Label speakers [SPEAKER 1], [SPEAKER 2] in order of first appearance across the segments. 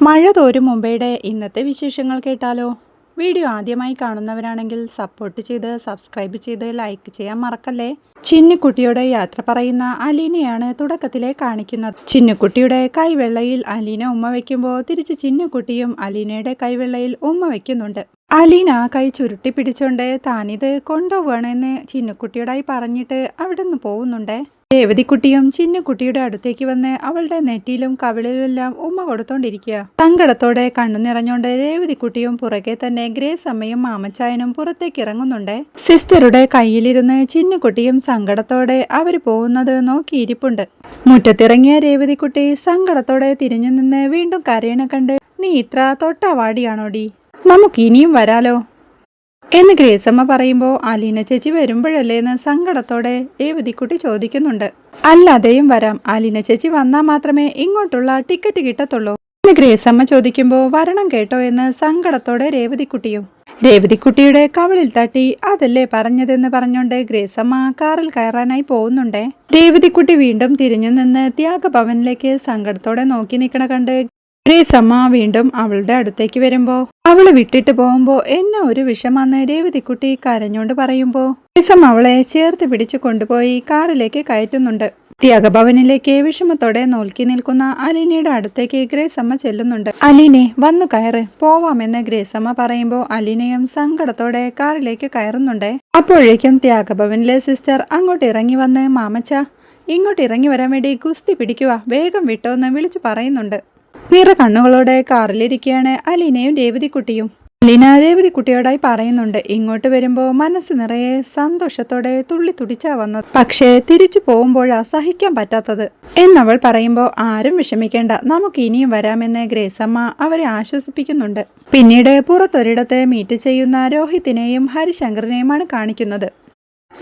[SPEAKER 1] മഴ തോരും മുംബൈയുടെ ഇന്നത്തെ വിശേഷങ്ങൾ കേട്ടാലോ? വീഡിയോ ആദ്യമായി കാണുന്നവരാണെങ്കിൽ സപ്പോർട്ട് ചെയ്ത് സബ്സ്ക്രൈബ് ചെയ്ത് ലൈക്ക് ചെയ്യാൻ മറക്കല്ലേ? ചിന്നുക്കുട്ടിയുടെ യാത്ര പറയുന്ന അലീനയാണ് തുടക്കത്തിലെ കാണിക്കുന്നത്. ചിന്നുക്കുട്ടിയുടെ കൈവെള്ളയിൽ അലീന ഉമ്മ വയ്ക്കുമ്പോൾ തിരിച്ച് ചിന്നുക്കുട്ടിയും അലീനയുടെ കൈവെള്ളയിൽ ഉമ്മ വയ്ക്കുന്നുണ്ട് അലീന കൈ ചുരുട്ടി പിടിച്ചോണ്ട് താനിത് കൊണ്ടുപോകണമെന്ന് ചിന്നുക്കുട്ടിയോടായി പറഞ്ഞിട്ട് അവിടെ നിന്ന് പോകുന്നുണ്ടേ രേവതിക്കുട്ടിയും ചിന്നുകുട്ടിയുടെ അടുത്തേക്ക് വന്ന് അവളുടെ നെറ്റിയിലും കവിളിലുമെല്ലാം ഉമ്മ കൊടുത്തോണ്ടിരിക്കുക. സങ്കടത്തോടെ കണ്ണു നിറഞ്ഞോണ്ട് രേവതിക്കുട്ടിയും പുറകെ തന്നെ ഗ്രേസ് അമ്മയും മാമച്ചായനും പുറത്തേക്ക് ഇറങ്ങുന്നുണ്ട്. സിസ്റ്ററുടെ കയ്യിലിരുന്ന് ചിന്നുകുട്ടിയും സങ്കടത്തോടെ അവർ പോകുന്നത് നോക്കിയിരിപ്പുണ്ട് മുറ്റത്തിറങ്ങിയ രേവതിക്കുട്ടി സങ്കടത്തോടെ തിരിഞ്ഞു നിന്ന് വീണ്ടും കരയണ കണ്ട് നീ ഇത്ര തൊട്ടവാടിയാണോടി? നമുക്ക് ഇനിയും വരാലോ? എന്ന് ഗ്രേസമ്മ പറയുമ്പോൾ അലീന ചേച്ചി വരുമ്പോഴല്ലേ എന്ന് സങ്കടത്തോടെ രേവതിക്കുട്ടി ചോദിക്കുന്നുണ്ട്. അല്ലാതെയും വരാം. അലീന ചേച്ചി വന്നാൽ മാത്രമേ ഇങ്ങോട്ടുള്ള ടിക്കറ്റ് കിട്ടത്തുള്ളൂ എന്ന് ഗ്രേസമ്മ ചോദിക്കുമ്പോൾ വരണം കേട്ടോ എന്ന് സങ്കടത്തോടെ രേവതിക്കുട്ടിയും. രേവതിക്കുട്ടിയുടെ കവളിൽ തട്ടി അതല്ലേ പറഞ്ഞതെന്ന് പറഞ്ഞുകൊണ്ട് ഗ്രേസമ്മ കാറിൽ കയറാനായി പോകുന്നുണ്ടേ. രേവതിക്കുട്ടി വീണ്ടും തിരിഞ്ഞു നിന്ന് ത്യാഗഭവനിലേക്ക് സങ്കടത്തോടെ നോക്കി നിൽക്കണ കണ്ട് ഗ്രേസമ്മ വീണ്ടും അവളുടെ അടുത്തേക്ക് വരുമ്പോ അവൾ വിട്ടിട്ട് പോകുമ്പോ എന്നെ ഒരു വിഷമാന്ന് രേവതിക്കുട്ടി കരഞ്ഞോണ്ട് പറയുമ്പോ? ഗ്രേസമ്മ അവളെ ചേർത്ത് പിടിച്ചു കൊണ്ടുപോയി കാറിലേക്ക് കയറ്റുന്നുണ്ട്. ത്യാഗഭവനിലേക്ക് വിഷമത്തോടെ നോക്കി നിൽക്കുന്ന അലീനയുടെ അടുത്തേക്ക് ഗ്രേസമ്മ ചെല്ലുന്നുണ്ട്. അലീനെ വന്നു കയറ്. പോവാമെന്ന് ഗ്രേസമ്മ പറയുമ്പോൾ അലീനയും സങ്കടത്തോടെ കാറിലേക്ക് കയറുന്നുണ്ട്. അപ്പോഴേക്കും ത്യാഗഭവനിലെ സിസ്റ്റർ അങ്ങോട്ട് ഇറങ്ങി വന്ന് മാമച്ച ഇങ്ങോട്ട് ഇറങ്ങി വരാൻ വേണ്ടി ഗുസ്തി പിടിക്കുക വേഗം വിട്ടോ എന്ന് വിളിച്ചു പറയുന്നുണ്ട്. നിറ കണ്ണുകളോടെ കാറിലിരിക്കുകയാണ് അലീനയും രേവതിക്കുട്ടിയും. അലീന രേവതിക്കുട്ടിയോടായി പറയുന്നുണ്ട് ഇങ്ങോട്ട് വരുമ്പോൾ മനസ്സ് നിറയെ സന്തോഷത്തോടെ തുള്ളി തുടിച്ചാ വന്നത്. പക്ഷേ തിരിച്ചു പോകുമ്പോഴാ സഹിക്കാൻ പറ്റാത്തത്. എന്നവൾ പറയുമ്പോൾ ആരും വിഷമിക്കേണ്ട നമുക്ക് ഇനിയും വരാമെന്ന് ഗ്രേസമ്മ അവരെ ആശ്വസിപ്പിക്കുന്നുണ്ട്. പിന്നീട് പുറത്തൊരിടത്ത് മീറ്റ് ചെയ്യുന്ന രോഹിത്തിനെയും ഹരിശങ്കറിനെയുമാണ് കാണിക്കുന്നത്.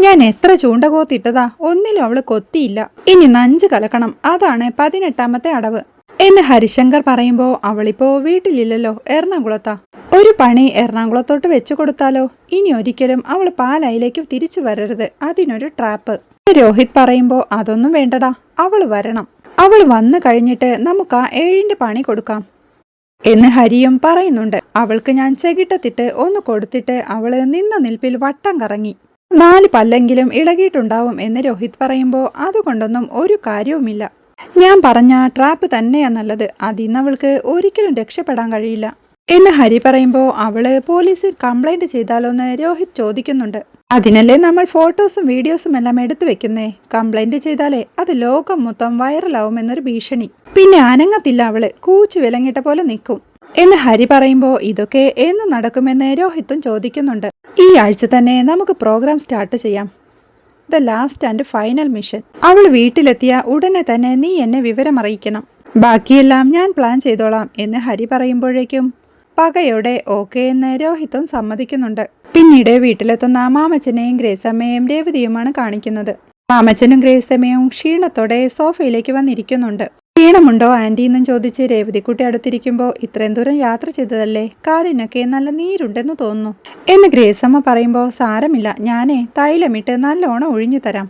[SPEAKER 1] ഞാൻ എത്ര ചൂണ്ട കോത്തിട്ടതാ ഒന്നിലും അവൾ കൊത്തിയില്ല. ഇനി നഞ്ച് കലക്കണം അതാണ് പതിനെട്ടാമത്തെ അടവ്. എന്ന് ഹരിശങ്കർ പറയുമ്പോ അവളിപ്പോ വീട്ടിലില്ലല്ലോ എറണാകുളത്താ. ഒരു പണി എറണാകുളത്തോട്ട് വെച്ചു കൊടുത്താലോ? ഇനി ഒരിക്കലും അവൾ പാലായിലേക്ക് തിരിച്ചു വരരുത്. അതിനൊരു ട്രാപ്പ്. രോഹിത് പറയുമ്പോ അതൊന്നും വേണ്ടടാ അവൾ വരണം. അവൾ വന്നു കഴിഞ്ഞിട്ട് നമുക്ക് ആ ഏഴിന്റെ പണി കൊടുക്കാം. എന്ന് ഹരിയും പറയുന്നുണ്ട്. അവൾക്ക് ഞാൻ ചെകിട്ടത്തിട്ട് ഒന്ന് കൊടുത്തിട്ട് അവൾ നിന്ന നിൽപ്പിൽ വട്ടം കറങ്ങി. നാല് പല്ലെങ്കിലും ഇളകിയിട്ടുണ്ടാവും എന്ന് രോഹിത് പറയുമ്പോ അതുകൊണ്ടൊന്നും ഒരു കാര്യവുമില്ല. ഞാൻ പറഞ്ഞ ട്രാപ്പ് തന്നെയാ നല്ലത്. അതിന്ന് അവൾക്ക് ഒരിക്കലും രക്ഷപ്പെടാൻ കഴിയില്ല. എന്ന് ഹരി പറയുമ്പോൾ അവൾ പോലീസിൽ കംപ്ലൈന്റ് ചെയ്താലോ എന്ന് രോഹിത് ചോദിക്കുന്നുണ്ട്. അതിനല്ലേ നമ്മൾ ഫോട്ടോസും വീഡിയോസും എല്ലാം എടുത്തു വെക്കുന്നേ? കംപ്ലൈന്റ് ചെയ്താലേ അത് ലോകം മൊത്തം വൈറലാവുമെന്നൊരു ഭീഷണി. പിന്നെ അനങ്ങത്തില്ല അവൾ. കൂച്ചു വിലങ്ങിട്ട പോലെ നിൽക്കും. എന്ന് ഹരി പറയുമ്പോൾ ഇതൊക്കെ എന്ന് നടക്കുമെന്ന് രോഹിത്തും ചോദിക്കുന്നുണ്ട്. ഈ ആഴ്ച തന്നെ നമുക്ക് പ്രോഗ്രാം സ്റ്റാർട്ട് ചെയ്യാം. The last and final mission അവൾ വീട്ടിലെത്തിയ ഉടനെ തന്നെ നീ എന്നെ വിവരമറിയിക്കണം. ബാക്കിയെല്ലാം ഞാൻ പ്ലാൻ ചെയ്തോളാം എന്ന് ഹരി പറയുമ്പോഴേക്കും പകയോടെ ഓക്കെ എന്ന് രോഹിത്തും സമ്മതിക്കുന്നുണ്ട്. പിന്നീട് വീട്ടിലെത്തുന്ന മാമച്ചനെയും ഗ്രേസമ്മയും രേവതിയുമാണ് കാണിക്കുന്നത്. മാമച്ചനും ഗ്രേസമ്മയും ക്ഷീണത്തോടെ സോഫയിലേക്ക് വന്നിരിക്കുന്നുണ്ട്. ക്ഷീണമുണ്ടോ ആന്റി എന്നും ചോദിച്ച് രേവതിക്കുട്ടി അടുത്തിരിക്കുമ്പോൾ ഇത്രയും ദൂരം യാത്ര ചെയ്തതല്ലേ? കാലിനൊക്കെ നല്ല നീരുണ്ടെന്ന് തോന്നുന്നു. എന്ന് ഗ്രേസമ്മ പറയുമ്പോൾ സാരമില്ല ഞാനേ തൈലമിട്ട് നല്ലോണം ഒഴിഞ്ഞു തരാം.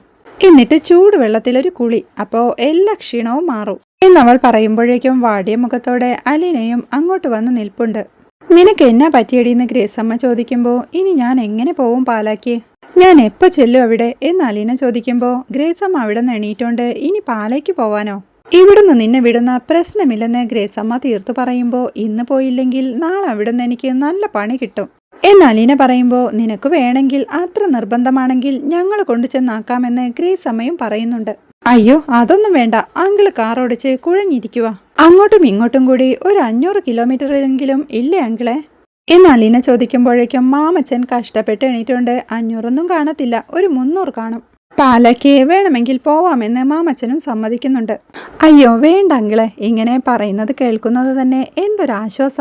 [SPEAKER 1] എന്നിട്ട് ചൂടുവെള്ളത്തിൽ ഒരു കുളി. അപ്പോൾ എല്ലാ ക്ഷീണവും മാറും. എന്നവൾ പറയുമ്പോഴേക്കും വാടിയ മുഖത്തോടെ അലീനയും അങ്ങോട്ട് വന്ന് നിൽപ്പുണ്ട്. നിനക്ക് എന്നാ പറ്റിയടിയെന്ന് ഗ്രേസമ്മ ചോദിക്കുമ്പോൾ ഇനി ഞാൻ എങ്ങനെ പോവും പാലാക്കി ഞാൻ എപ്പോ ചെല്ലും അവിടെ? എന്ന് അലീന ചോദിക്കുമ്പോൾ ഗ്രേസമ്മ അവിടെ നിന്ന് എണീറ്റോണ്ട് ഇനി പാലയ്ക്ക് പോവാനോ? ഇവിടുന്ന് നിന്നെ വിടുന്ന പ്രശ്നമില്ലെന്ന് ഗ്രേസമ്മ തീർത്തു പറയുമ്പോൾ ഇന്ന് പോയില്ലെങ്കിൽ നാളെ അവിടുന്ന് എനിക്ക് നല്ല പണി കിട്ടും. എന്നാൽ ഇന പറയുമ്പോൾ നിനക്ക് വേണമെങ്കിൽ അത്ര നിർബന്ധമാണെങ്കിൽ ഞങ്ങൾ കൊണ്ടു ചെന്നാക്കാമെന്ന് ഗ്രേസമ്മയും പറയുന്നുണ്ട്. അയ്യോ അതൊന്നും വേണ്ട. അങ്കിൾ കാർ ഓടിച്ച് കുഴഞ്ഞിരിക്കുക അങ്ങോട്ടും ഇങ്ങോട്ടും കൂടി ഒരു അഞ്ഞൂറ് കിലോമീറ്ററെങ്കിലും ഇല്ലേ അങ്കിളെ? എന്നാൽ ഇന ചോദിക്കുമ്പോഴേക്കും മാമച്ചൻ കഷ്ടപ്പെട്ട് എണീറ്റുകൊണ്ട് അഞ്ഞൂറൊന്നും കാണത്തില്ല. ഒരു മുന്നൂറ് കാണും. പാലയ്ക്ക് വേണമെങ്കിൽ പോവാമെന്ന് മാമച്ചനും സമ്മതിക്കുന്നുണ്ട്. അയ്യോ വേണ്ട അങ്കിളെ ഇങ്ങനെ പറയുന്നത് കേൾക്കുന്നത് തന്നെ എന്തൊരാശ്വാസ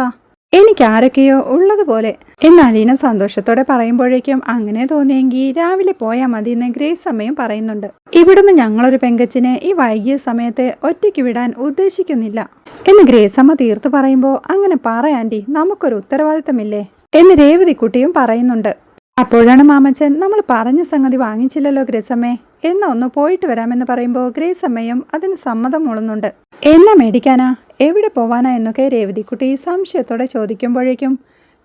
[SPEAKER 1] എനിക്ക് ആരൊക്കെയോ ഉള്ളതുപോലെ. എന്നാൽ ഇനം സന്തോഷത്തോടെ പറയുമ്പോഴേക്കും അങ്ങനെ തോന്നിയെങ്കിൽ രാവിലെ പോയാൽ മതി എന്ന് ഗ്രേസ് സമയം പറയുന്നുണ്ട്. ഇവിടുന്ന് ഞങ്ങളൊരു പെങ്കച്ചിനെ ഈ വൈകിയ സമയത്ത് ഒറ്റയ്ക്ക് വിടാൻ ഉദ്ദേശിക്കുന്നില്ല. എന്ന് ഗ്രേസമ്മ തീർത്തു പറയുമ്പോൾ അങ്ങനെ പറ നമുക്കൊരു ഉത്തരവാദിത്തമില്ലേ? എന്ന് രേവതിക്കുട്ടിയും പറയുന്നുണ്ട്. അപ്പോഴാണ് മാമച്ചൻ നമ്മൾ പറഞ്ഞ സംഗതി വാങ്ങിച്ചില്ലല്ലോ ഗ്രേസമ്മേ. എന്നാ ഒന്ന് പോയിട്ട് വരാമെന്ന് പറയുമ്പോൾ ഗ്രേസമ്മയും അതിന് സമ്മതം മൂളുന്നുണ്ട്. എന്നെ മേടിക്കാനാ? എവിടെ പോവാനാ എന്നൊക്കെ രേവതിക്കുട്ടി സംശയത്തോടെ ചോദിക്കുമ്പോഴേക്കും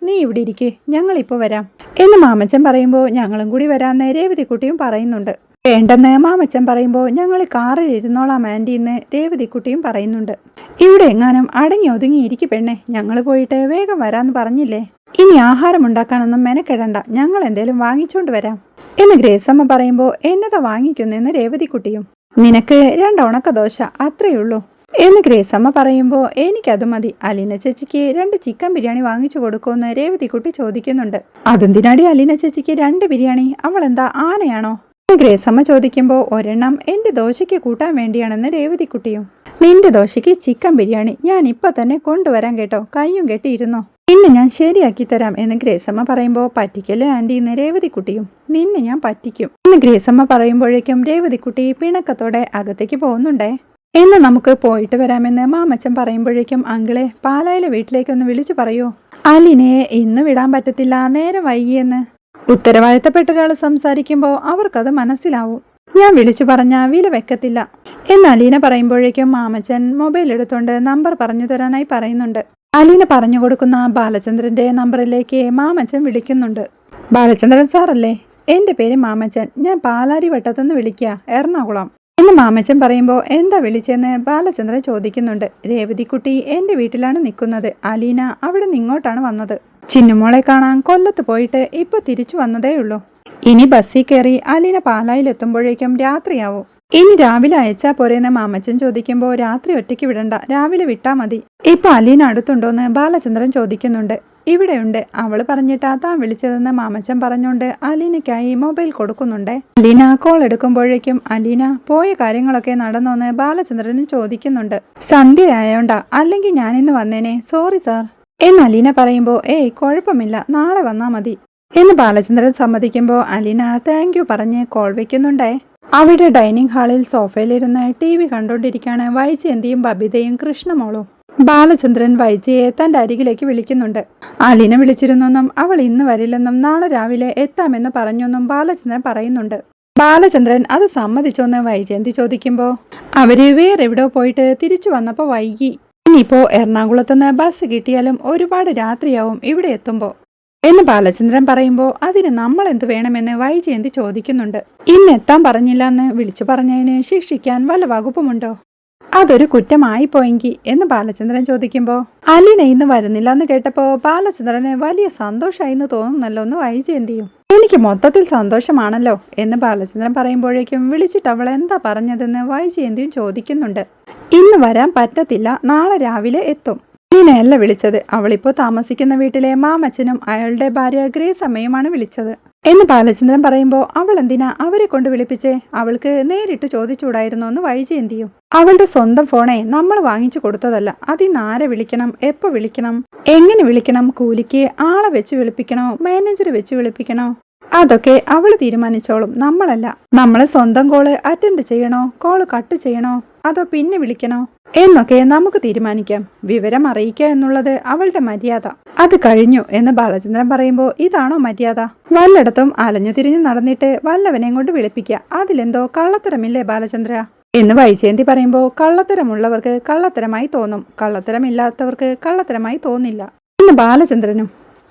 [SPEAKER 1] നീ ഇവിടെ ഇരിക്കെ ഞങ്ങളിപ്പോൾ വരാം. എന്ന് മാമച്ചൻ പറയുമ്പോൾ ഞങ്ങളും കൂടി വരാമെന്ന് രേവതിക്കുട്ടിയും പറയുന്നുണ്ട്. വേണ്ടെന്ന് മാമച്ചൻ പറയുമ്പോൾ ഞങ്ങൾ കാറിൽ ഇരുന്നോളാം ആന്റി എന്ന് രേവതിക്കുട്ടിയും പറയുന്നുണ്ട്. ഇവിടെ എങ്ങാനും അടങ്ങി ഒതുങ്ങി ഇരിക്കു പെണ്ണെ ഞങ്ങൾ പോയിട്ട് വേഗം വരാമെന്ന് പറഞ്ഞില്ലേ? ഇനി ആഹാരം ഉണ്ടാക്കാനൊന്നും മെനക്കെടണ്ട. ഞങ്ങൾ എന്തേലും വാങ്ങിച്ചോണ്ട് വരാം. എന്ന് ഗ്രേസമ്മ പറയുമ്പോൾ എന്നതാ വാങ്ങിക്കുന്നെന്ന് രേവതിക്കുട്ടിയും നിനക്ക് രണ്ട് ഉണക്ക ദോശ അത്രയുള്ളൂ എന്ന് ഗ്രേസമ്മ പറയുമ്പോൾ എനിക്കത് മതി. അലീന ചേച്ചിക്ക് രണ്ട് ചിക്കൻ ബിരിയാണി വാങ്ങിച്ചു കൊടുക്കുമെന്ന് രേവതിക്കുട്ടി ചോദിക്കുന്നുണ്ട്. അതെന്തിനാടി അലീന ചേച്ചിക്ക് രണ്ട് ബിരിയാണി? അവൾ എന്താ ആനയാണോ ഗ്രേസമ്മ ചോദിക്കുമ്പോൾ ഒരെണ്ണം എന്റെ ദോശയ്ക്ക് കൂട്ടാൻ വേണ്ടിയാണെന്ന് രേവതിക്കുട്ടിയും നിന്റെ ദോശയ്ക്ക് ചിക്കൻ ബിരിയാണി. ഞാൻ ഇപ്പൊ തന്നെ കൊണ്ടുവരാൻ കേട്ടോ. കയ്യും കെട്ടിയിരുന്നോ. ഇന്ന് ഞാൻ ശരിയാക്കി തരാം എന്ന് ഗ്രേസമ്മ പറയുമ്പോൾ പറ്റിക്കല്ലേ ആന്റി എന്ന് രേവതിക്കുട്ടിയും നിന്നെ ഞാൻ പറ്റിക്കും. എന്ന് ഗ്രേസമ്മ പറയുമ്പോഴേക്കും രേവതിക്കുട്ടി പിണക്കത്തോടെ അകത്തേക്ക് പോകുന്നുണ്ടേ? എന്ന് നമുക്ക് പോയിട്ട് വരാമെന്ന് മാമച്ചൻ പറയുമ്പോഴേക്കും അങ്കിളെ പാലായിലെ വീട്ടിലേക്കൊന്ന് വിളിച്ചു പറയൂ. അലിനെ ഇന്ന് വിടാൻ പറ്റത്തില്ല നേരം വൈകിയെന്ന്. ഉത്തരവാദിത്തപ്പെട്ട ഒരാൾ സംസാരിക്കുമ്പോൾ അവർക്കത് മനസ്സിലാവും. ഞാൻ വിളിച്ചു പറഞ്ഞ വില വെക്കത്തില്ല. എന്ന് അലീന പറയുമ്പോഴേക്കും മാമച്ചൻ മൊബൈൽ എടുത്തുകൊണ്ട് നമ്പർ പറഞ്ഞു തരാനായി പറയുന്നുണ്ട്. അലീന പറഞ്ഞു കൊടുക്കുന്ന ബാലചന്ദ്രന്റെ നമ്പറിലേക്ക് മാമച്ചൻ വിളിക്കുന്നുണ്ട്. ബാലചന്ദ്രൻ സാറല്ലേ? എന്റെ പേര് മാമച്ചൻ. ഞാൻ പാലാരി വട്ടത്തുനിന്ന് വിളിക്കുക എറണാകുളം. എന്ന് മാമച്ചൻ പറയുമ്പോൾ എന്താ വിളിച്ചെന്ന് ബാലചന്ദ്രൻ ചോദിക്കുന്നുണ്ട്. രേവതിക്കുട്ടി എന്റെ വീട്ടിലാണ് നിൽക്കുന്നത്. അലീന അവിടെ നിന്ന് ഇങ്ങോട്ടാണ് വന്നത്. ചിന്നുമോളെ കാണാൻ കൊല്ലത്ത് പോയിട്ട് ഇപ്പോൾ തിരിച്ചു വന്നതേ ഉള്ളൂ ഇനി ബസ്സിൽ കയറി അലീന പാലായിലെത്തുമ്പോഴേക്കും രാത്രിയാവും. ഇനി രാവിലെ അയച്ചാ പോരെന്ന് മാമച്ചൻ ചോദിക്കുമ്പോൾ രാത്രി ഒറ്റയ്ക്ക് വിടണ്ട രാവിലെ വിട്ടാ മതി. ഇപ്പൊ അലീന അടുത്തുണ്ടോന്ന് ബാലചന്ദ്രൻ ചോദിക്കുന്നുണ്ട്. ഇവിടെയുണ്ട് അവൾ പറഞ്ഞിട്ടാ താൻ വിളിച്ചതെന്ന് മാമച്ചൻ പറഞ്ഞുകൊണ്ട് അലീനയ്ക്കായി മൊബൈൽ കൊടുക്കുന്നുണ്ട്. അലീന കോൾ എടുക്കുമ്പോഴേക്കും അലീന പോയ കാര്യങ്ങളൊക്കെ നടന്നോന്ന് ബാലചന്ദ്രനും ചോദിക്കുന്നുണ്ട്. സന്ധ്യയായോണ്ടാ അല്ലെങ്കിൽ ഇന്ന് വന്നേനെ സോറി സാർ. എന്ന് അലീന പറയുമ്പോൾ ഏയ് കുഴപ്പമില്ല നാളെ വന്നാ മതി. എന്ന് ബാലചന്ദ്രൻ സമ്മതിക്കുമ്പോൾ അലീന താങ്ക് യു പറഞ്ഞ് കോൾ വെക്കുന്നുണ്ടേ. അവിടെ ഡൈനിങ് ഹാളിൽ സോഫയിലിരുന്ന് ടി വി കണ്ടുകൊണ്ടിരിക്കുകയാണ് വൈജയന്തിയും ബബിതയും കൃഷ്ണമോളും. ബാലചന്ദ്രൻ വൈജയെ തന്റെ അരികിലേക്ക് വിളിക്കുന്നുണ്ട്. അലീന വിളിച്ചിരുന്നെന്നും അവൾ ഇന്ന് വരില്ലെന്നും നാളെ രാവിലെ എത്താമെന്ന് പറഞ്ഞെന്നും ബാലചന്ദ്രൻ പറയുന്നുണ്ട്. ബാലചന്ദ്രൻ അത് സമ്മതിച്ചോന്ന് വൈജയന്തി ചോദിക്കുമ്പോൾ അവർ വേറെവിടോ പോയിട്ട് തിരിച്ചു വന്നപ്പോൾ വൈകി. ഇനിയിപ്പോ എറണാകുളത്തുനിന്ന് ബസ് കിട്ടിയാലും ഒരുപാട് രാത്രിയാവും ഇവിടെ എത്തുമ്പോൾ എന്ന് ബാലചന്ദ്രൻ പറയുമ്പോൾ അതിന് നമ്മൾ എന്ത് വേണമെന്ന് വൈജയന്തി ചോദിക്കുന്നുണ്ട്. ഇന്ന് എത്താൻ പറഞ്ഞില്ല എന്ന് വിളിച്ചു പറഞ്ഞതിന് ശിക്ഷിക്കാൻ വല്ല വകുപ്പുമുണ്ടോ? അതൊരു കുറ്റമായി പോയെങ്കിൽ എന്ന് ബാലചന്ദ്രൻ ചോദിക്കുമ്പോൾ അലിന ഇന്ന് വരുന്നില്ല എന്ന് കേട്ടപ്പോൾ ബാലചന്ദ്രന് വലിയ സന്തോഷമായി എന്ന് തോന്നുന്നല്ലോ എന്ന് വൈജയന്തിയും. എനിക്ക് മൊത്തത്തിൽ സന്തോഷമാണല്ലോ എന്ന് ബാലചന്ദ്രൻ പറയുമ്പോഴേക്കും വിളിച്ചിട്ട് അവൾ എന്താ പറഞ്ഞതെന്ന് വൈജയന്തിയും ചോദിക്കുന്നുണ്ട്. ഇന്ന് വരാൻ പറ്റത്തില്ല നാളെ രാവിലെ എത്തും. അലീനയല്ല വിളിച്ചത്. അവളിപ്പോൾ താമസിക്കുന്ന വീട്ടിലെ മാമച്ചനും അയാളുടെ ഭാര്യ ഗ്രേസ് വിളിച്ചത്. എന്ന് ബാലചന്ദ്രൻ പറയുമ്പോൾ അവൾ എന്തിനാ അവരെ കൊണ്ട് വിളിപ്പിച്ചേ? അവൾക്ക് നേരിട്ട് ചോദിച്ചുകൂടായിരുന്നോ? എന്ന് വൈജയന്തിയും അവളുടെ സ്വന്തം ഫോണെ നമ്മൾ വാങ്ങിച്ചു കൊടുത്തതല്ല. അതിന്ന് ആരെ വിളിക്കണം? എപ്പോ വിളിക്കണം? എങ്ങനെ വിളിക്കണം? കൂലിക്ക് ആളെ വെച്ച് വിളിപ്പിക്കണോ? മാനേജർ വെച്ച് വിളിപ്പിക്കണോ? അതൊക്കെ അവൾ തീരുമാനിച്ചോളും. നമ്മളല്ല. നമ്മളെ സ്വന്തം കോൾ അറ്റൻഡ് ചെയ്യണോ? കോൾ കട്ട് ചെയ്യണോ? അതോ പിന്നെ വിളിക്കണോ? എന്നൊക്കെ നമുക്ക് തീരുമാനിക്കാം. വിവരം അറിയിക്കുക എന്നുള്ളത് അവളുടെ മര്യാദ. അത് കഴിഞ്ഞു എന്ന് ബാലചന്ദ്രൻ പറയുമ്പോൾ ഇതാണോ മര്യാദ? വല്ലയിടത്തും അലഞ്ഞു തിരിഞ്ഞു നടന്നിട്ട് വല്ലവനെയും കൊണ്ട് വിളിപ്പിക്കുക. അതിലെന്തോ കള്ളത്തരമില്ലേ ബാലചന്ദ്ര? എന്ന് വൈജയന്തി പറയുമ്പോൾ കള്ളത്തരമുള്ളവർക്ക് കള്ളത്തരമായി തോന്നും. കള്ളത്തരമില്ലാത്തവർക്ക് കള്ളത്തരമായി തോന്നില്ല. എന്ന് ബാലചന്ദ്രനും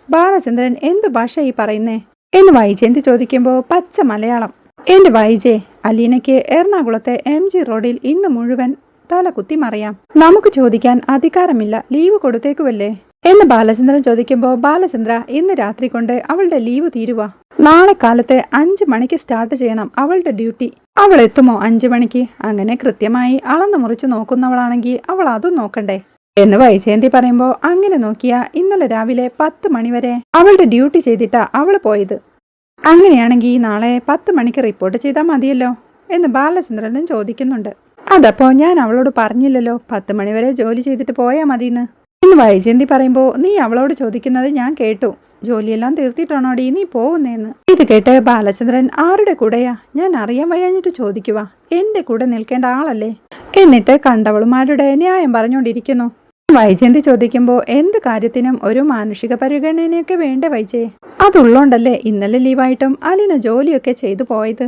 [SPEAKER 1] ബാലചന്ദ്രൻ എന്തു ഭാഷ ഈ പറയുന്നേ? എന്ന് വൈജയന്തി ചോദിക്കുമ്പോൾ പച്ച മലയാളം. എന്റെ വൈജയ് അലീനയ്ക്ക് എറണാകുളത്തെ എം ജി റോഡിൽ ഇന്ന് മുഴുവൻ തല കുത്തി മറിയാം. നമുക്ക് ചോദിക്കാൻ അധികാരമില്ല ലീവ് കൊടുത്തേക്കുവല്ലേ? എന്ന് ബാലചന്ദ്രൻ ചോദിക്കുമ്പോൾ ബാലചന്ദ്ര ഇന്ന് രാത്രി കൊണ്ട് അവളുടെ ലീവ് തീരുവ. നാളെ കാലത്തെ അഞ്ച് മണിക്ക് സ്റ്റാർട്ട് ചെയ്യണം അവളുടെ ഡ്യൂട്ടി. അവൾ എത്തുമോ അഞ്ചു മണിക്ക്? അങ്ങനെ കൃത്യമായി അളന്നു മുറിച്ച് നോക്കുന്നവളാണെങ്കിൽ അവൾ അതും നോക്കണ്ടേ? എന്ന് വൈജയന്തി പറയുമ്പോ അങ്ങനെ നോക്കിയ ഇന്നലെ രാവിലെ പത്ത് മണിവരെ അവളുടെ ഡ്യൂട്ടി ചെയ്തിട്ടാ അവൾ പോയത്. അങ്ങനെയാണെങ്കിൽ നാളെ പത്ത് മണിക്ക് റിപ്പോർട്ട് ചെയ്താൽ മതിയല്ലോ എന്ന് ബാലചന്ദ്രനും ചോദിക്കുന്നുണ്ട്. അതപ്പോ ഞാൻ അവളോട് പറഞ്ഞില്ലല്ലോ പത്ത് മണിവരെ ജോലി ചെയ്തിട്ട് പോയാൽ മതിയെന്ന് ഇന്ന് വൈജയന്തി പറയുമ്പോ നീ അവളോട് ചോദിക്കുന്നത് ഞാൻ കേട്ടു. ജോലിയെല്ലാം തീർത്തിട്ടാണോടി നീ പോകുന്നേന്ന്. ഇത് കേട്ട് ബാലചന്ദ്രൻ ആരുടെ കൂടെയാ? ഞാൻ അറിയാൻ വയ്യാഞ്ഞിട്ട് ചോദിക്കുക എന്റെ കൂടെ നിൽക്കേണ്ട ആളല്ലേ? എന്നിട്ട് കണ്ടവളുമാരുടെ ന്യായം പറഞ്ഞുകൊണ്ടിരിക്കുന്നു വൈജയന്തി ചോദിക്കുമ്പോൾ എന്ത് കാര്യത്തിനും ഒരു മാനുഷിക പരിഗണനയൊക്കെ വേണ്ടേ വൈജയെ? അതുള്ളോണ്ടല്ലേ ഇന്നലെ ലീവായിട്ടും അലിന ജോലിയൊക്കെ ചെയ്തു പോയത്.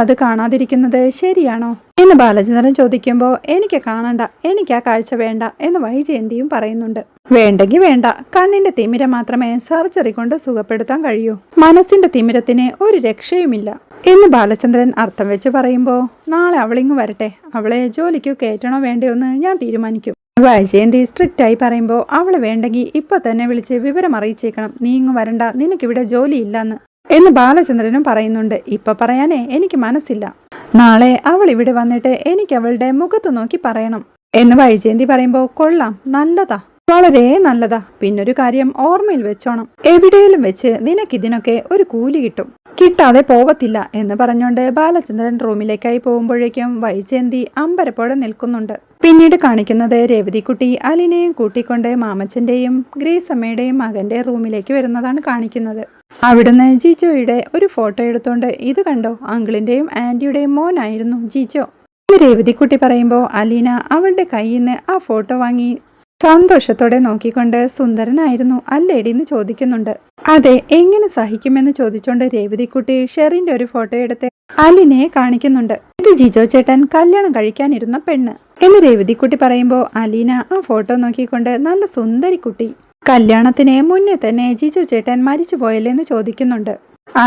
[SPEAKER 1] അത് കാണാതിരിക്കുന്നത് ശരിയാണോ? എന്ന് ബാലചന്ദ്രൻ ചോദിക്കുമ്പോൾ എനിക്ക് കാണണ്ട എനിക്ക് ആ കാഴ്ച വേണ്ട എന്ന് വൈജയന്തിയും പറയുന്നുണ്ട്. വേണ്ടെങ്കിൽ വേണ്ട കണ്ണിന്റെ തിമിരം മാത്രമേ സർജറി കൊണ്ട് സുഖപ്പെടുത്താൻ കഴിയൂ. മനസ്സിന്റെ തിമിരത്തിന് ഒരു രക്ഷയുമില്ല. എന്ന് ബാലചന്ദ്രൻ അർത്ഥം വെച്ച് പറയുമ്പോൾ നാളെ അവളിങ്ങ് വരട്ടെ അവളെ ജോലിക്ക് കയറ്റണോ വേണ്ടയോ എന്ന് ഞാൻ തീരുമാനിക്കും. വൈജയന്തി സ്ട്രിക്റ്റ് ആയി പറയുമ്പോൾ അവളെ വേണ്ടെങ്കിൽ ഇപ്പൊ തന്നെ വിളിച്ച് വിവരം അറിയിച്ചേക്കണം. നീ ഇങ്ങ് വരണ്ട. നിനക്കിവിടെ ജോലിയില്ലെന്ന്. എന്ന് ബാലചന്ദ്രനും പറയുന്നുണ്ട്. ഇപ്പൊ പറയാനേ എനിക്ക് മനസ്സില്ല. നാളെ അവൾ ഇവിടെ വന്നിട്ട് എനിക്ക് അവളുടെ മുഖത്ത് നോക്കി പറയണം. എന്ന് വൈജയന്തി പറയുമ്പോൾ കൊള്ളാം. നല്ലതാ. വളരെ നല്ലതാ. പിന്നൊരു കാര്യം ഓർമ്മയിൽ വെച്ചോണം. എവിടെയെങ്കിലും വെച്ച് നിനക്കിതിനൊക്കെ ഒരു കൂലി കിട്ടും. കിട്ടാതെ പോവത്തില്ല എന്ന് പറഞ്ഞുകൊണ്ട് ബാലചന്ദ്രൻ റൂമിലേക്കായി പോകുമ്പോഴേക്കും വൈജയന്തി അമ്പരപ്പോടെ നിൽക്കുന്നുണ്ട്. പിന്നീട് കാണിക്കുന്നത് രേവതിക്കുട്ടി അലിനെയും കൂട്ടിക്കൊണ്ട് മാമച്ചന്റെയും ഗ്രേസമ്മയുടെയും മകന്റെ റൂമിലേക്ക് വരുന്നതാണ് കാണിക്കുന്നത്. അവിടുന്ന് ജിജോയുടെ ഒരു ഫോട്ടോ എടുത്തോണ്ട് ഇത് കണ്ടോ? അങ്കിളിന്റെയും ആന്റിയുടെയും മോനായിരുന്നു ജിജോ. രേവതിക്കുട്ടി പറയുമ്പോൾ അലീന അവളുടെ കയ്യിൽ നിന്ന് ആ ഫോട്ടോ വാങ്ങി സന്തോഷത്തോടെ നോക്കിക്കൊണ്ട് സുന്ദരനായിരുന്നു. അല്ലേടി എന്ന് ചോദിക്കുന്നുണ്ട്. അതെ എങ്ങനെ സഹിക്കുമെന്ന് ചോദിച്ചുകൊണ്ട് രേവതിക്കുട്ടി ഷെറിന്റെ ഒരു ഫോട്ടോ എടുത്ത് അലിനെ കാണിക്കുന്നുണ്ട്. ഇത് ജിജോ ചേട്ടൻ കല്യാണം കഴിക്കാനിരുന്ന പെണ്ണ്. എന്ന് രേവതിക്കുട്ടി പറയുമ്പോൾ അലീന ആ ഫോട്ടോ നോക്കിക്കൊണ്ട് നല്ല സുന്ദരി കുട്ടി. കല്യാണത്തിന് മുന്നേ തന്നെ ജിജോ ചേട്ടൻ മരിച്ചു പോയല്ലേന്ന് ചോദിക്കുന്നുണ്ട്.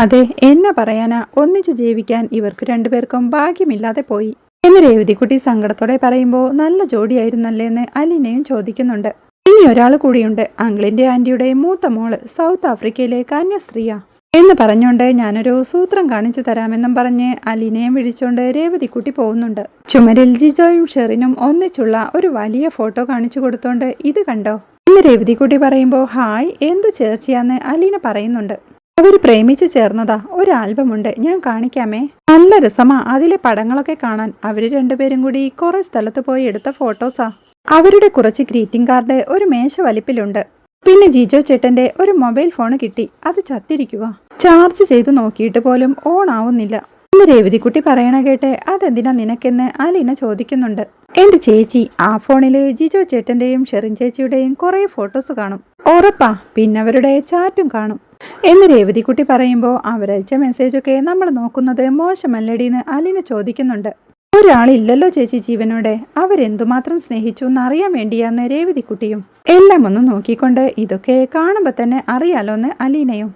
[SPEAKER 1] അതെ എന്നെ പറയാനാ? ഒന്നിച്ചു ജീവിക്കാൻ ഇവർക്ക് രണ്ടുപേർക്കും ഭാഗ്യമില്ലാതെ പോയി. എന്ന് രേവതിക്കുട്ടി സങ്കടത്തോടെ പറയുമ്പോൾ നല്ല ജോഡിയായിരുന്നല്ലേ എന്ന് അലീനയും ചോദിക്കുന്നുണ്ട്. ഇനി ഒരാൾ കൂടിയുണ്ട്. അങ്കിളിന്റെ ആന്റിയുടെ മൂത്ത മോൾ സൗത്ത് ആഫ്രിക്കയിലെ കന്യാസ്ത്രീയ. എന്ന് പറഞ്ഞുകൊണ്ട് ഞാനൊരു സൂത്രം കാണിച്ചു തരാമെന്നും പറഞ്ഞ് അലീനയും വിളിച്ചുകൊണ്ട് രേവതിക്കുട്ടി പോകുന്നുണ്ട്. ചുമരിൽ ജിജോയും ഷെറിനും ഒന്നിച്ചുള്ള ഒരു വലിയ ഫോട്ടോ കാണിച്ചു കൊടുത്തോണ്ട് ഇത് കണ്ടോ? എന്ന് രേവതിക്കുട്ടി പറയുമ്പോൾ ഹായ് എന്തു ചേർച്ചയാന്ന് അലീന പറയുന്നുണ്ട്. അവർ പ്രേമിച്ചു ചേർന്നതാ. ഒരു ആൽബമുണ്ട്. ഞാൻ കാണിക്കാമേ. നല്ല രസമാ. അതിലെ പടങ്ങളൊക്കെ കാണാൻ. അവർ രണ്ടുപേരും കൂടി കുറെ സ്ഥലത്ത് പോയി എടുത്ത ഫോട്ടോസാ. അവരുടെ കുറച്ച് ഗ്രീറ്റിംഗ് കാർഡ് ഒരു മേശ വലിപ്പിലുണ്ട്. പിന്നെ ജിജോ ചേട്ടന്റെ ഒരു മൊബൈൽ ഫോൺ കിട്ടി. അത് ചത്തിരിക്കുക ചാർജ് ചെയ്ത് നോക്കിയിട്ട് പോലും ഓൺ ആവുന്നില്ല. ഇന്ന് രേവതിക്കുട്ടി പറയണ കേട്ടെ അതെന്തിനാ നിനക്കെന്ന്? അലീന ചോദിക്കുന്നുണ്ട്. എന്റെ ചേച്ചി ആ ഫോണിൽ ജിജോ ചേട്ടന്റെയും ഷെറിൻ ചേച്ചിയുടെയും കുറെ ഫോട്ടോസ് കാണും. ഉറപ്പാ പിന്നവരുടെ ചാറ്റും കാണും. എന്ന് രേവതിക്കുട്ടി പറയുമ്പോൾ അവരയച്ച മെസ്സേജൊക്കെ നമ്മൾ നോക്കുന്നത് മോശമല്ലടിന്ന് അലിന് ചോദിക്കുന്നുണ്ട്. ഒരാളില്ലല്ലോ ചേച്ചി ജീവനോടെ. അവരെന്തുമാത്രം സ്നേഹിച്ചു എന്നറിയാൻ വേണ്ടിയാന്ന് രേവതിക്കുട്ടിയും എല്ലാം ഒന്ന് നോക്കിക്കൊണ്ട് ഇതൊക്കെ കാണുമ്പോൾ തന്നെ അറിയാലോന്ന് അലീനയും.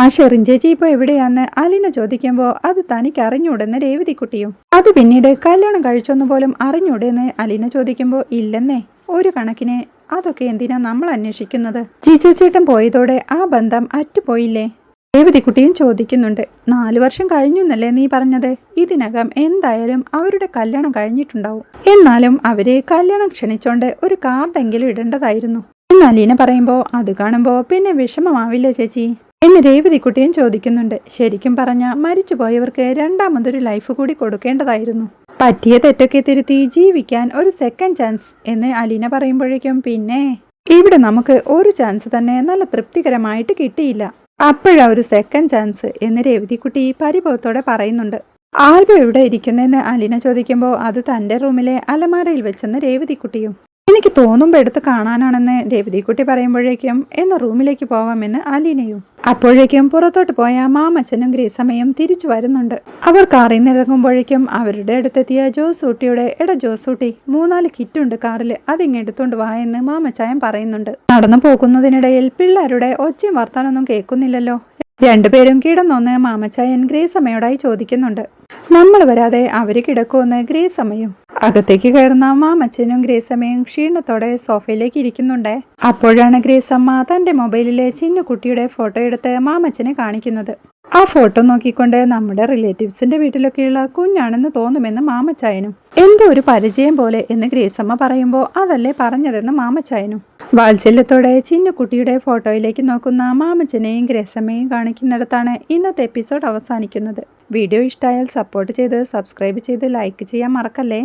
[SPEAKER 1] ആ ഷെറിൻ ചേച്ചി ഇപ്പൊ എവിടെയാന്ന് അലീന ചോദിക്കുമ്പോ അത് തനിക്ക് അറിഞ്ഞൂടെന്ന് രേവതിക്കുട്ടിയും അത് പിന്നീട് കല്യാണം കഴിച്ചൊന്നു പോലും അറിഞ്ഞൂടെന്ന് അലീന ചോദിക്കുമ്പോ ഇല്ലെന്നേ. ഒരു കണക്കിന് അതൊക്കെ എന്തിനാ നമ്മൾ അന്വേഷിക്കുന്നത്? ജിജു ചേട്ടൻ പോയതോടെ ആ ബന്ധം അറ്റുപോയില്ലേ? രേവതിക്കുട്ടിയും ചോദിക്കുന്നുണ്ട് നാലു വർഷം കഴിഞ്ഞു എന്നല്ലേ നീ പറഞ്ഞത്? ഇതിനകം എന്തായാലും അവരുടെ കല്യാണം കഴിഞ്ഞിട്ടുണ്ടാവും. എന്നാലും അവരെ കല്യാണം ക്ഷണിച്ചോണ്ട് ഒരു കാർഡെങ്കിലും ഇടേണ്ടതായിരുന്നു. എന്ന് അലീന പറയുമ്പോൾ അത് കാണുമ്പോൾ പിന്നെ വിഷമമാവില്ലേ ചേച്ചി. എന്ന് രേവതിക്കുട്ടിയും ചോദിക്കുന്നുണ്ട് ശരിക്കും പറഞ്ഞ മരിച്ചുപോയവർക്ക് രണ്ടാമതൊരു ലൈഫ് കൂടി കൊടുക്കേണ്ടതായിരുന്നു. പറ്റിയ തെറ്റൊക്കെ തിരുത്തി ജീവിക്കാൻ ഒരു സെക്കൻഡ് ചാൻസ് എന്ന് അലീന പറയുമ്പോഴേക്കും പിന്നെ ഇവിടെ നമുക്ക് ഒരു ചാൻസ് തന്നെ നല്ല തൃപ്തികരമായിട്ട് കിട്ടിയില്ല. അപ്പോഴാ ഒരു സെക്കൻഡ് ചാൻസ് എന്ന് രേവതിക്കുട്ടി പരിഭവത്തോടെ പറയുന്നുണ്ട്. ആൽബം എവിടെ ഇരിക്കുന്നതെന്ന് അലീന ചോദിക്കുമ്പോൾ അത് തന്റെ റൂമിലെ അലമാരയിൽ വെച്ചെന്ന് രേവതിക്കുട്ടിയും. എനിക്ക് തോന്നുമ്പോൾ എടുത്ത് കാണാനാണെന്ന് രേവതിക്കുട്ടി പറയുമ്പോഴേക്കും എന്ന റൂമിലേക്ക് പോവാമെന്ന് അലീനയും അപ്പോഴേക്കും പുറത്തോട്ട് പോയ മാമച്ചനും ഗ്രീസമയും തിരിച്ചു വരുന്നുണ്ട്. അവർ കാറിൽ നിന്നിറങ്ങുമ്പോഴേക്കും അവരുടെ അടുത്തെത്തിയ ജോസൂട്ടിയുടെ എട ജോസൂട്ടി മൂന്നാൽ കിറ്റുണ്ട് കാറിൽ അതിങ്ങെടുത്തോണ്ട് വാ എന്ന് മാമച്ചായൻ പറയുന്നുണ്ട്. നടന്നു പോകുന്നതിനിടയിൽ പിള്ളേരുടെ ഒച്ചയും വർത്താനൊന്നും കേൾക്കുന്നില്ലല്ലോ. രണ്ടുപേരും കിടന്നൊന്ന് മാമച്ചായൻ ഗ്രീസമയോടായി ചോദിക്കുന്നുണ്ട്. നമ്മൾ വരാതെ അവർ കിടക്കുമെന്ന് ഗ്രേസമ്മയും അകത്തേക്ക് കയറുന്ന മാമച്ചനും ഗ്രേസമ്മയും ക്ഷീണത്തോടെ സോഫയിലേക്ക് ഇരിക്കുന്നുണ്ടേ. അപ്പോഴാണ് ഗ്രേസമ്മ തന്റെ മൊബൈലിലെ ചിന്നുകുട്ടിയുടെ ഫോട്ടോ എടുത്ത് മാമച്ചനെ കാണിക്കുന്നത്. ആ ഫോട്ടോ നോക്കിക്കൊണ്ട് നമ്മുടെ റിലേറ്റീവ്സിന്റെ വീട്ടിലൊക്കെയുള്ള കുഞ്ഞാണെന്ന് തോന്നുമെന്ന് മാമച്ചായനും. എന്തോ ഒരു പരിചയം പോലെ എന്ന് ഗ്രേസമ്മ പറയുമ്പോൾ അതല്ലേ പറഞ്ഞതെന്ന് മാമച്ചായനും. വാത്സല്യത്തോടെ ചിന്നുകുട്ടിയുടെ ഫോട്ടോയിലേക്ക് നോക്കുന്ന മാമച്ചനെയും ഗ്രേസമ്മയും കാണിക്കുന്നിടത്താണ് ഇന്നത്തെ എപ്പിസോഡ് അവസാനിക്കുന്നത്. വീഡിയോ ഇഷ്ടമായാൽ സപ്പോർട്ട് ചെയ്ത് സബ്സ്ക്രൈബ് ചെയ്ത് ലൈക്ക് ചെയ്യാൻ മറക്കല്ലേ?